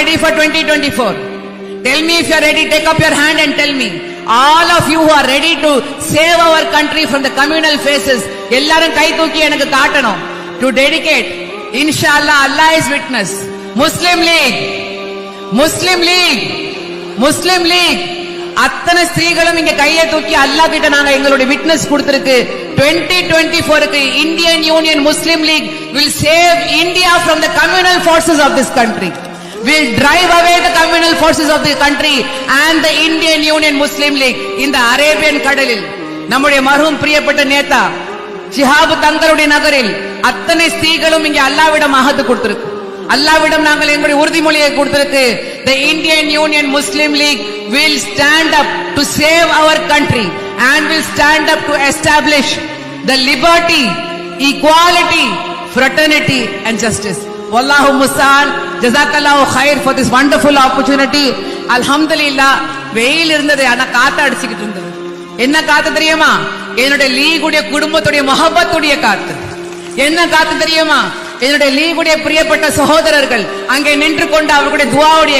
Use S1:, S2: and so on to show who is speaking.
S1: ready for 2024? Tell me if you are ready, take up your hand and tell me. All of you who are ready to save our country from the communal phases, எல்லாரும் கை தூக்கி எனக்கு காட்டணும். To dedicate, inshallah, Allah is witness. Muslim League, Muslim League, Muslim League, அத்தனை ஸ்திரீகளும் இங்க கையை தூக்கி அல்லாஹ் கிட்ட நாங்க எங்களுடைய விட்னஸ் கொடுத்திருக்கு 2024 க்கு Indian union Muslim league will save India from the communal forces of this country. Will drive away the communal forces of the country and the Indian Union Muslim League இந்த அரேபியன் கடலில் நம்முடைய மருகும் பிரியப்பட்ட நேதா ஜிஹாபு தங்களுடைய நகரில் அத்தனை ஸ்திரீகளும் இங்கே அல்லாவிடம் ஆகத்து கொடுத்திருக்கு அல்லாவிடம் நாங்கள் எங்களுடைய உறுதிமொழியை கொடுத்திருக்கு the Indian union Muslim league will stand up to save our country and will stand up to establish the liberty equality fraternity and justice Wallahu Musal, Jazakallahu khair for this wonderful opportunity. Alhamdulillah, வெயில் இருந்தது ஆனா காத்து அடிச்சுக்கிட்டு இருந்தது என்ன காத்து தெரியுமா என்னுடைய லீகுடைய குடும்பத்துடைய மொஹபத்துடைய காத்து என்ன காத்து தெரியுமா என்னுடைய லீகுடைய பிரியப்பட்ட சகோதரர்கள் அங்கே நின்று கொண்டு அவர்களுடைய துவாவுடைய